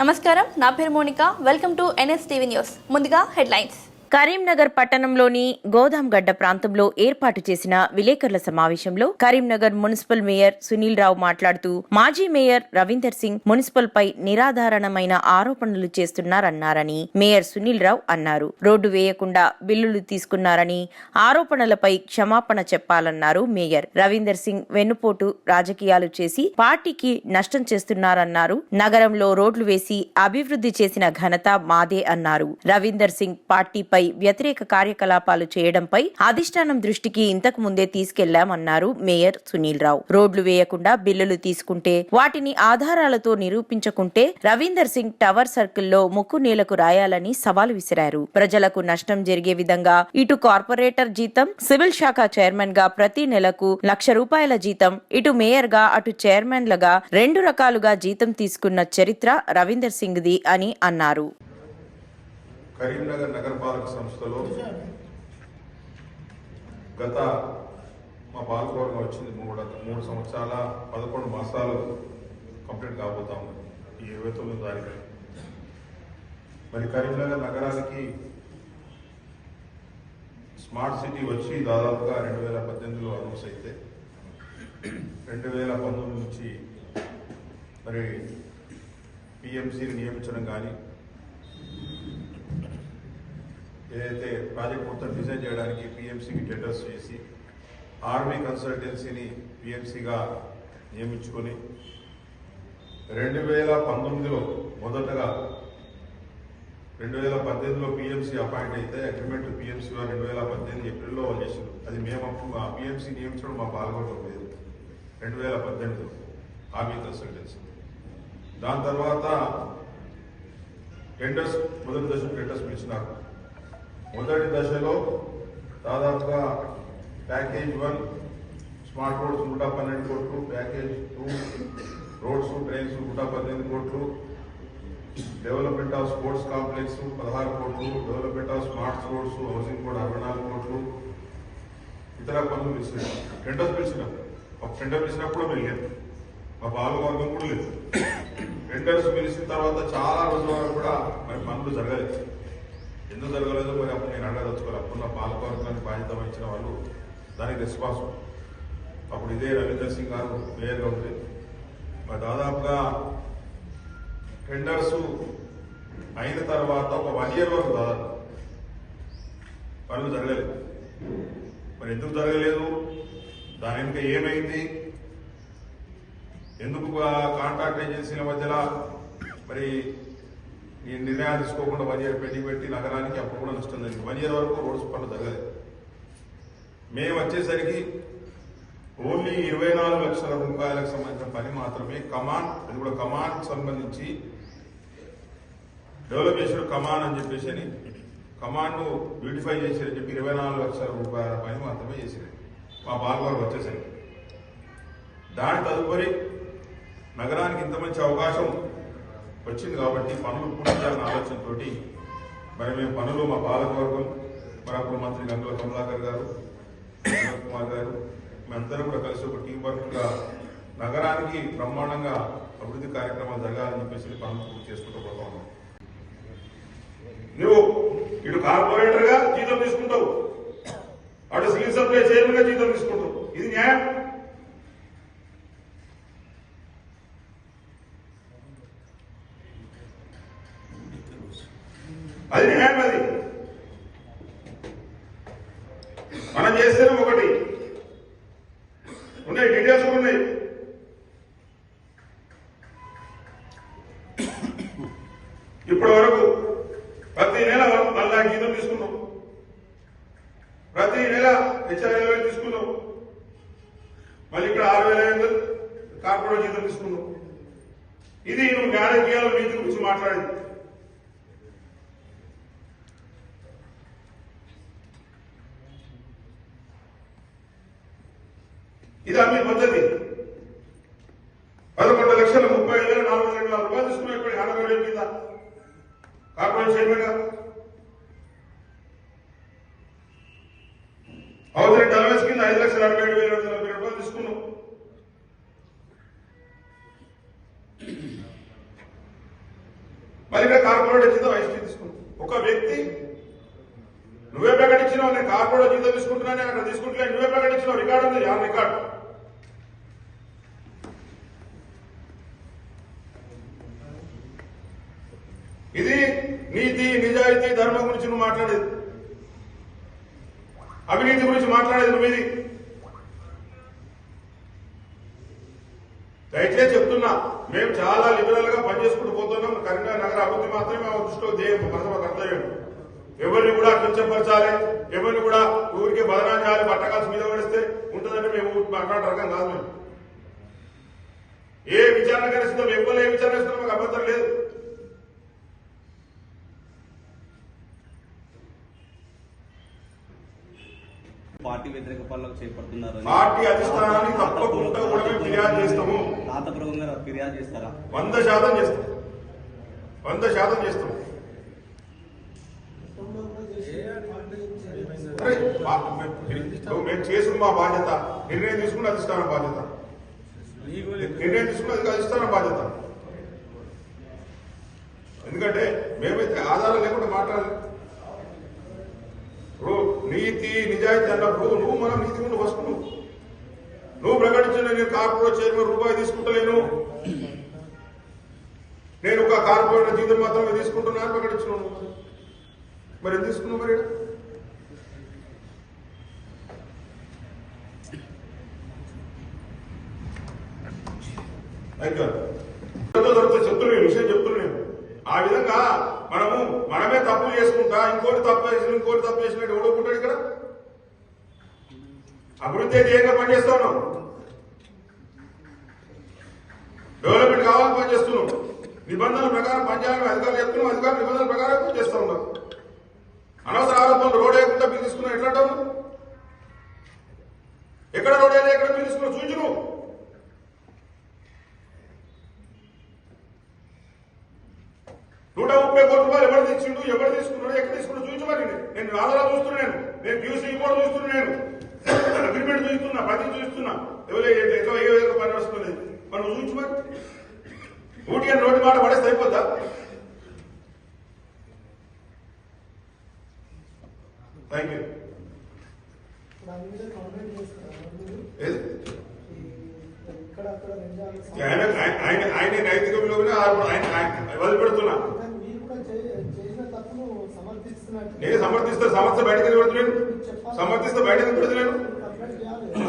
నమస్కారం నా పేరు Monika. Welcome to NS TV news ముందుగా హెడ్లైన్స్. కరీంనగర్ పట్టణంలోని గోదాంగడ్డ ప్రాంతంలో ఏర్పాటు చేసిన విలేకరుల సమావేశంలో కరీంనగర్ మున్సిపల్ మేయర్ సునీల్ రావు మాట్లాడుతూ మాజీ మేయర్ రవీందర్ సింగ్ మున్సిపల్ పై నిరాధారణమైన ఆరోపణలు చేస్తున్నారన్నారని మేయర్ సునీల్ రావు అన్నారు. రోడ్డు వేయకుండా బిల్లులు తీసుకున్నారని ఆరోపణలపై క్షమాపణ చెప్పాలన్నారు మేయర్. రవీందర్ సింగ్ వెన్నుపోటు రాజకీయాలు చేసి పార్టీకి నష్టం చేస్తున్నారన్నారు. నగరంలో రోడ్లు వేసి అభివృద్ధి చేసిన ఘనత మాదే అన్నారు. రవీందర్ సింగ్ పార్టీపై వ్యతిరేక కార్యకలాపాలు చేయడంపై అధిష్టానం దృష్టికి ఇంతకు ముందే తీసుకెళ్ళామన్నారు మేయర్ సునీల్ రావు రోడ్లు వేయకుండా బిల్లులు తీసుకుంటే వాటిని ఆధారాలతో నిరూపించకుంటే రవీందర్ సింగ్ టవర్ సర్కిల్లో ముక్కు నేలకు రాయాలని సవాల్ విసిరారు. ప్రజలకు నష్టం జరిగే విధంగా ఇటు కార్పొరేటర్ జీతం సివిల్ శాఖ చైర్మన్గా ప్రతి నెలకు లక్ష రూపాయల జీతం ఇటు మేయర్గా అటు చైర్మన్లుగా రెండు రకాలుగా జీతం తీసుకున్న చరిత్ర రవీందర్ సింగ్ ది అని అన్నారు. కరీంనగర్ నగరపాలక సంస్థలో గత మా పాలకవర్గం వచ్చింది మూడు మూడు సంవత్సరాల పదకొండు మాసాలు కంప్లీట్ కాబోతా ఉంది. ఈ ఇరవై తొమ్మిది తారీఖు. మరి కరీంనగర్ నగరానికి స్మార్ట్ సిటీ వచ్చి దాదాపుగా రెండు వేల పద్దెనిమిదిలో అనౌన్స్ అయితే రెండు వేల పంతొమ్మిది నుంచి మరి పిఎంసీని నియమించడం కానీ ఏదైతే ప్రాజెక్ట్ మొత్తం డిజైన్ చేయడానికి పిఎంసీకి టెండర్స్ చేసి ఆర్మీ కన్సల్టెన్సీని పిఎంసీగా నియమించుకొని రెండు వేల పంతొమ్మిదిలో మొదటగా రెండు వేల పద్దెనిమిదిలో పిఎంసీ అపాయింట్ అయితే అగ్రిమెంట్ పిఎంసీ రెండు వేల పద్దెనిమిది ఏప్రిల్లో వాళ్ళు అది మేము ఆ పిఎంసీ నియమించడం మా పాల్గొనడం లేదు. రెండు వేల పద్దెనిమిదిలో ఆర్మీ కన్సల్టెన్సీ. దాని తర్వాత టెండర్స్ మొదటి దశ టెండర్స్ పిలిచినారు. మొదటి దశలో దాదాపుగా ప్యాకేజ్ వన్ స్మార్ట్ రోడ్స్ నూట పన్నెండు కోట్లు ప్యాకేజ్ టూ రోడ్స్ ట్రైన్స్ నూట పద్దెనిమిది కోట్లు డెవలప్మెంట్ ఆఫ్ స్పోర్ట్స్ కాంప్లెక్స్ పదహారు కోట్లు development of smart roads housing కూడా అరవై నాలుగు కోట్లు. ఇతర పనులు పిలిచినాం టెండర్ పిలిచినాం. ఒక టెండర్ పిలిచినప్పుడు మేము లేదు మా పాలవర్గం కూడా లేదు. టెండర్స్ పిలిచిన తర్వాత చాలా రోజుల వరకు కూడా మరి పనులు జరగలేదు. ఎందుకు జరగలేదు? మరి అప్పుడు నేను అడగదలుచుకోవాలి అప్పుడు నా పాలకవర్గానికి బాధ్యత వహించిన వాళ్ళు దానికి రెస్పాన్సిబుల్. అప్పుడు ఇదే రవీందర్ సింగ్ గారు మేయర్గా ఉంది మరి దాదాపుగా టెండర్స్ అయిన తర్వాత ఒక వన్ ఇయర్ వరకు దాదాపు పనులు జరగలేదు. మరి ఎందుకు జరగలేదు? దాని వెనుక ఏమైంది? ఎందుకు కాంట్రాక్ట్ ఏజెన్సీల మధ్యలో మరి ఈ నిర్ణయాలు తీసుకోకుండా వన్ ఇయర్ పెట్టి పెట్టి నగరానికి అప్పుడు కూడా నష్టం జరిగింది వన్ ఇయర్ వరకు రోడ్స్ పనులు జరగలేదు. మేము వచ్చేసరికి ఓన్లీ ఇరవై నాలుగు లక్షల రూపాయలకు సంబంధించిన పని మాత్రమే. కమాండ్ అది కూడా కమాండ్ సంబంధించి డెవలప్ చేసిన కమాండ్ అని చెప్పేసి అని. కమాండ్ను బ్యూటిఫై చేసారని చెప్పి ఇరవై నాలుగు లక్షల రూపాయల పని మాత్రమే చేశారు. మా బాలవారు వచ్చేసరికి. దాని తదుపరి నగరానికి ఇంత మంచి అవకాశం వచ్చింది కాబట్టి పనులు పూర్తి చేయాలన్న ఆలోచనతో మరి మేము పనులు మా పాలకవర్గం మరి అప్పుడు మంత్రి గంగుల కమలాకర్ గారు కుమార్ గారు మేమందరం కూడా కలిసి ఒక టీం వర్క్గా నగరానికి బ్రహ్మాండంగా అభివృద్ధి కార్యక్రమాలు జరగాలని చెప్పేసి పనులు పూర్తి చేసుకుంటూ పోతా ఉన్నాం. నువ్వు ఇటు కార్పొరేటర్గా జీతం తీసుకుంటావు. అటు సివిల్ సప్లై చైర్మన్గా జీతం తీసుకుంటావు. ఇది న్యాయం. ఇది నువ్వు రాజకీయాల నీతి గురించి మాట్లాడింది. ఇదా మీ పద్ధతి కార్పొరేట్ జీతం ఐస్టీ తీసుకుంటుంది ఒక వ్యక్తి నువ్వే ప్రకటించినావు నేను కార్పొరేట్ జీతం తీసుకుంటున్నా అక్కడ తీసుకుంటున్నాను నువ్వే ప్రకటించినావు రికార్డు ఉంది ఆ రికార్డు. ఇది నీతి నిజాయితీ ధర్మం గురించి నువ్వు మాట్లాడేది. అవినీతి గురించి మాట్లాడేది నువ్వు ఇది. దయచేసి చెప్తున్నా మేము చాలా లిబరల్గా పనిచేసుకుంటూ పోతున్నాం. కరీంనగర్ నగర అభివృద్ధి మాత్రమే మా దృష్టిలో ధ్యేయం ప్రథమ కర్తవ్యం. ఎవరిని కూడా కించపరచాలి ఎవరిని కూడా ఊరికి బదనా చేయాలి బట్టకాల్సి మీద పడిస్తే ఉంటుందని మేము మాట్లాడే రకం కాదు మేము. ఏ విచారణ కలిసిద్దాం ఎవరు ఏ విచారణ చేస్తున్నాం మాకు అభ్యంతరం లేదు పార్టీ వ్యతిరేక పనులకు చేపడుతున్నారు పార్టీ అధిష్టానాన్ని తప్పకుండా కూడా మేము ఫిర్యాదు చేస్తాము. రాతపూర్వకంగా ఫిర్యాదు చేస్తారా? వంద శాతం చేస్తాం. వంద శాతం చేస్తాం. మేము- చేసుకున్న మా బాధ్యత. నిర్ణయం తీసుకున్న అధిష్టానం బాధ్యత. నిర్ణయం తీసుకున్న అధిష్టానం బాధ్యత. ఎందుకంటే మేమైతే ఆధారం లేకుండా మాట్లాడాలి. ఇప్పుడు నీతి నిజాయితీ అన్నప్పుడు నువ్వు మనం నీతి ముందు ఫస్ట్ నువ్వు. నువ్వు ప్రకటించిన నేను కార్పొరేట్ చైర్మన్ రూపాయి తీసుకుంటలేను. నేను ఒక కార్పొరేట్ జీతం మాత్రమే తీసుకుంటున్నాను ప్రకటించిన. మరి ఎందుకు తీసుకున్నావు మరి థ్యాంక్ యూ దొరుకుతుంది చెప్తున్నా నేను విషయం చెప్తున్నా నేను ఆ విధంగా మనము మనమే తప్పులు చేసుకుంటా ఇంకోటి తప్పు చేసిన ఇంకోటి తప్పు చేసినట్టు ఓడుకుంటాడు ఇక్కడ అభివృద్ధి ధ్యేయంగా పనిచేస్తా ఉన్నాం డెవలప్మెంట్ కావాలని పనిచేస్తున్నాం నిబంధనల ప్రకారం పంచాయతీ అధికారులు చెప్తున్నాం అధికారులు నిబంధనల ప్రకారం చేస్తూ ఉన్నారు అనవసర ఆరోపణలు రోడ్ వేయకుండా మీరు తీసుకున్నాం ఎట్లా ఎక్కడ రోడ్ వేయాలి ఎక్కడ మీరు తీసుకున్నావు చూపించు నూట ముప్పై కోట్ల రూపాయలు ఎవరు తెచ్చిండు ఎవరు తీసుకున్నాడు ఎక్కడ తీసుకున్నాడు చూపించమని నేను ఆధారాలు చూస్తున్నాను నేను క్యూసీ కూడా చూస్తున్నాను నేను అగ్రిమెంట్ చూస్తున్నా ప్రతి చూస్తున్నా ఎవరు ఎట్లా ఏ పని వస్తుంది మనం చూపించమని ఊటి అని నోటి మాట పడేస్తే అయిపోద్దా? థ్యాంక్ యూ ఆయన ఆయన- ఆయన నైతిక విలువని ఆయన ఆయన వదిలిపెడుతున్నా నేను సమర్థిస్తే సమస్య బయటకు పెడుతున్నాను సమర్థిస్తే బయటకు పెడుతున్నాను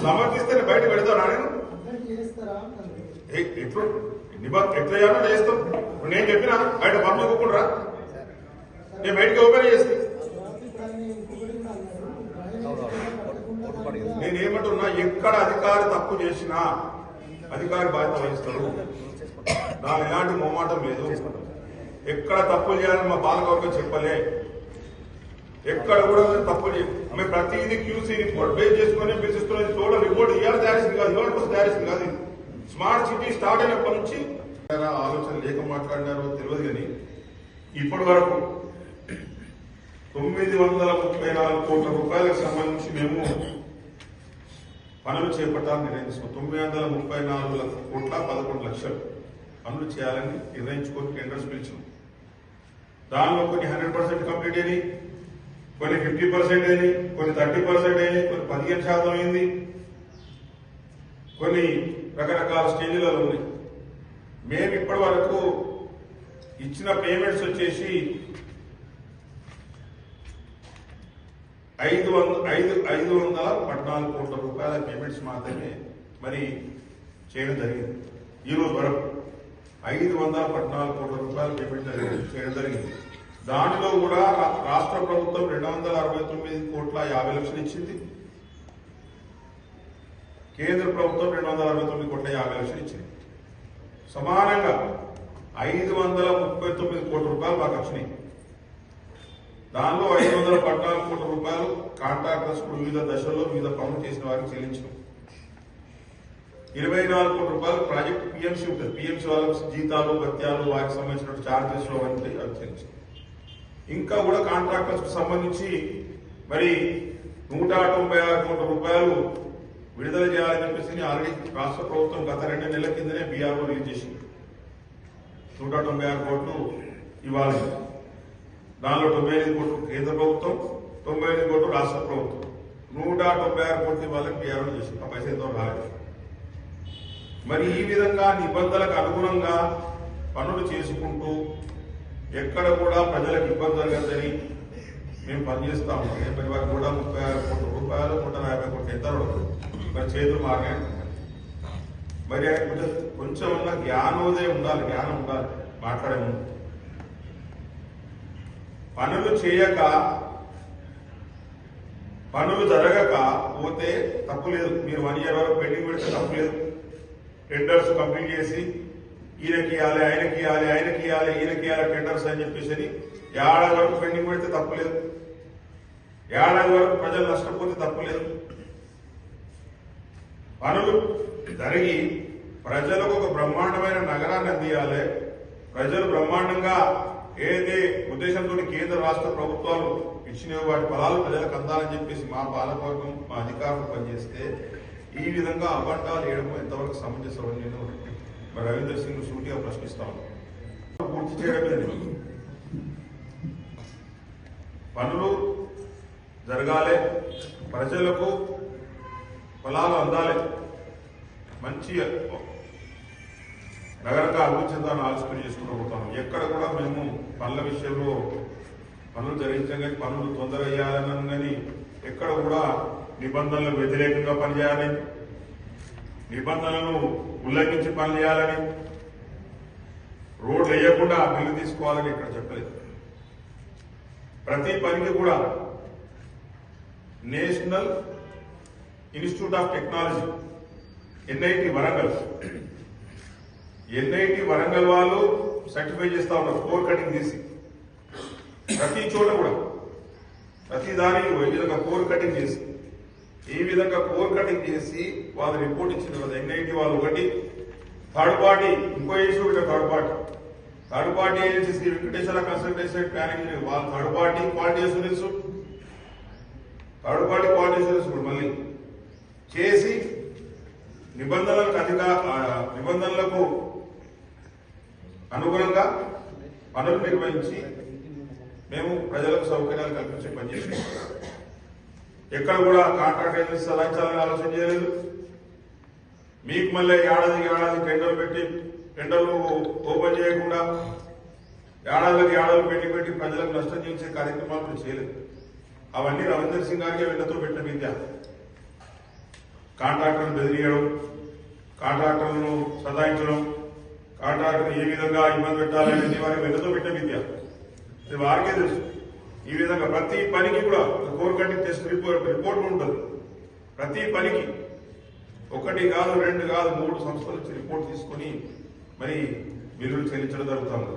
సమర్థిస్తే బయట పెడతానా నేను? ఎప్పుడు? నిబంధన ఎట్లా చేయాలో చేస్తాం ఇప్పుడు నేను చెప్పిన బయట పబ్లిక్ ఒప్పుకుంటారా? నేను బయటకి ఓపెన్ చేస్తే నేనేమంటున్నా నేను ఏమంటున్నా ఎక్కడ అధికారి తప్పు చేసినా అధికారి బాధ్యత వహిస్తారు దాని ఎలాంటి మొమాటం లేదు. ఎక్కడ తప్పులు చేయాలని మా బాలకవర్గం చెప్పలే. ఎక్కడ కూడా తప్పు చేయాలి మేము ప్రతిదీ క్యూసీ రిపోర్ట్ బేస్ చేసుకుని పిలిచిస్తున్నది టోటల్ రిపోర్ట్ ఇవాళ తయారీసింది కాదు ఇవాళ కోసం తయారీసింది కాదు స్మార్ట్ సిటీ స్టార్ట్ అయినప్పటి నుంచి ఆలోచన లేక మాట్లాడినారో తెలియదు కానీ ఇప్పటి వరకు తొమ్మిది వందల ముప్పై నాలుగు కోట్ల రూపాయలకు సంబంధించి మేము పనులు చేపట్టాలని నిర్ణయించుకున్నాం. తొమ్మిది వందల ముప్పై నాలుగు లక్షల కోట్ల పదకొండు లక్షలు పనులు చేయాలని నిర్ణయించుకొని టెండర్స్ పిలిచాం దానిలో కొన్ని హండ్రెడ్ పర్సెంట్ కంప్లీట్ అయినాయి కొన్ని ఫిఫ్టీ పర్సెంట్ అయినాయి కొన్ని థర్టీ పర్సెంట్ అయినాయి కొన్ని పదిహేను శాతం అయింది. కొన్ని రకరకాల స్టేజ్లలో ఉన్నాయి. మేము ఇప్పటి వరకు ఇచ్చిన పేమెంట్స్ వచ్చేసి ఐదు వంద ఐదు ఐదు వందల పద్నాలుగు కోట్ల రూపాయల పేమెంట్స్ మాత్రమే మరి చేయడం జరిగింది. ఈరోజు వరకు ఐదు వందల పద్నాలుగు కోట్ల రూపాయల పేమెంట్ చేయడం జరిగింది. దానిలో కూడా రాష్ట్ర ప్రభుత్వం రెండు వందల అరవై తొమ్మిది కోట్ల యాభై లక్షలు ఇచ్చింది. కేంద్ర ప్రభుత్వం రెండు వందల అరవై తొమ్మిది కోట్ల యాభై లక్షలు ఇచ్చింది. సమానంగా ఐదు వందల ముప్పై తొమ్మిది కోట్ల రూపాయలు మాకు వచ్చినాయి. దానిలో ఐదు వందల పద్నాలుగు కోట్ల రూపాయలు కాంట్రాక్టర్స్ వివిధ దశల్లో వివిధ పనులు చేసిన వారికి చెల్లించడం. ఇరవై నాలుగు కోట్ల రూపాయలు ప్రాజెక్ట్ పిఎంసీ ఉంటుంది. పిఎంసీ వాళ్ళకి జీతాలు భత్యాలు వారికి సంబంధించిన ఛార్జెస్ అవన్నీ చెల్లించడం. ఇంకా కూడా కాంట్రాక్టర్స్ సంబంధించి మరి నూట తొంభై ఆరు కోట్ల రూపాయలు విడుదల చేయాలని చెప్పేసి ఆల్రెడీ రాష్ట్ర ప్రభుత్వం గత రెండు నెలల కిందనే బీఆర్ఓ రిలీజ్ చేసింది. నూట తొంభై ఆరు కోట్లు ఇవ్వాలి. దానిలో తొంభై ఎనిమిది కోట్లు కేంద్ర ప్రభుత్వం తొంభై ఎనిమిది కోట్లు రాష్ట్ర ప్రభుత్వం. నూట తొంభై ఆరు కోట్లు వాళ్ళకి బీఆర్ఓ చేసింది. ఆ పైసలతో రాలేదు? మరి ఈ విధంగా నిబంధనలకు అనుగుణంగా పనులు చేసుకుంటూ ఎక్కడ కూడా ప్రజలకు ఇబ్బంది జరగదని మేము పనిచేస్తాము రేపటి వరకు వారికి కూడా ముప్పై ఆరు కోట్ల రూపాయలు నూట యాభై కోట్ల ఎంత మరి చేతులు బాగా మరి కొంచెం కొంచెం ఉన్న జ్ఞానోదయం ఉండాలి జ్ఞానం ఉండాలి మాట్లాడే ముందు. పనులు చేయక పనులు జరగక పోతే తప్పు లేదు. మీరు వన్ ఇయర్ వరకు పెండింగ్ పెడితే తప్పు లేదు. టెండర్స్ కంప్లీట్ చేసి ఈయనకి ఇవ్వాలి ఆయనకి ఇవ్వాలి ఆయనకి ఇవ్వాలి ఈయనకి ఇవ్వాలి టెండర్స్ అని చెప్పేసి అని ఏడాది వరకు పెండింగ్ పెడితే తప్పు లేదు. ఏడాది వరకు ప్రజలు నష్టపోతే తప్పు లేదు. పనులు జరిగి ప్రజలకు ఒక బ్రహ్మాండమైన నగరాన్ని అందియాలి. ప్రజలు బ్రహ్మాండంగా ఏదైతే ఉద్దేశంతో కేంద్ర రాష్ట్ర ప్రభుత్వాలు ఇచ్చిన వాటి ఫలాలు ప్రజలకు అందాలని చెప్పేసి మా పాలకవర్గం మా అధికారులు పనిచేస్తే ఈ విధంగా అబద్ధాలు వేయడం ఎంతవరకు సమంజసం నేను రవీంద్ర సింగ్ సూటిగా ప్రశ్నిస్తాను పూర్తి చేయడం పనులు జరగాలి. ప్రజలకు ఫలాలు అందాలి. మంచి నగరంగా అభివృద్ధి ఆలోచన చేసుకుని ఎక్కడ కూడా మేము పనుల విషయంలో పనులు జరిగించాం కానీ పనులు తొందర అయ్యాలని కానీ ఎక్కడ కూడా నిబంధనలకు వ్యతిరేకంగా పనిచేయాలని నిబంధనలను ఉల్లంఘించి పని చేయాలని రోడ్లు వేయకుండా బిల్లు తీసుకోవాలని ఇక్కడ చెప్పలేదు. ప్రతి పనికి కూడా national institute of technology NIT Warangal NIT Warangal వాళ్ళు సర్టిఫై చేస్తా ఉన్నారు స్కోర్ కటింగ్ తీసి. ప్రతి చోట కూడా ప్రతి దానికి ఈ విధంగా కోర్ కటింగ్ చేసి ఈ విధంగా కోర్ కటింగ్ చేసి వాళ్ళు రిపోర్ట్ ఇచ్చిన వాళ్ళు ఎన్ఐటి వాళ్ళు ఒకటి థర్డ్ పార్టీ ఇంకో institute third party. Third party agencies Shri Venkateshwara consultation planning వాళ్ళు third party quality assurance third party quality assurance కూడా మళ్ళీ. చేసి నిబంధనలకు అధిక ఆ, నిబంధనలకు అనుగుణంగా పనులు నిర్వహించి మేము ప్రజలకు సౌకర్యాలు కల్పించే పని చేస్తున్నాం. ఎక్కడ కూడా కాంట్రాక్ట్ ఏజెన్సీ సదాయించాలని ఆలోచన చేయలేదు. మీకు మళ్ళీ ఏడాది ఏడాది టెండర్లు పెట్టి టెండర్లు ఓపెన్ చేయకుండా ఏడాదికి ఏడాది పెట్టి పెట్టి ప్రజలకు నష్టం చేసే కార్యక్రమాలు చేయలేదు. అవన్నీ రవీందర్ సింగ్ గారికి వీళ్ళతో పెట్టిన విద్య. కాంట్రాక్టర్ను బెదిరియడం కాంట్రాక్టర్లను సదాయించడం కాంట్రాక్టర్ ఏ విధంగా ఇబ్బంది పెట్టాలి అనేది వారికి వెన్నతో పెట్టిన విద్య. ఇది వారికే తెలుసు. ఈ విధంగా ప్రతి పనికి కూడా core cutting test report report ఉంటుంది. ప్రతి పనికి ఒకటి కాదు రెండు కాదు మూడు సంస్థల నుంచి రిపోర్ట్ తీసుకొని మరి బిల్లులు చెల్లించడం జరుగుతుంది.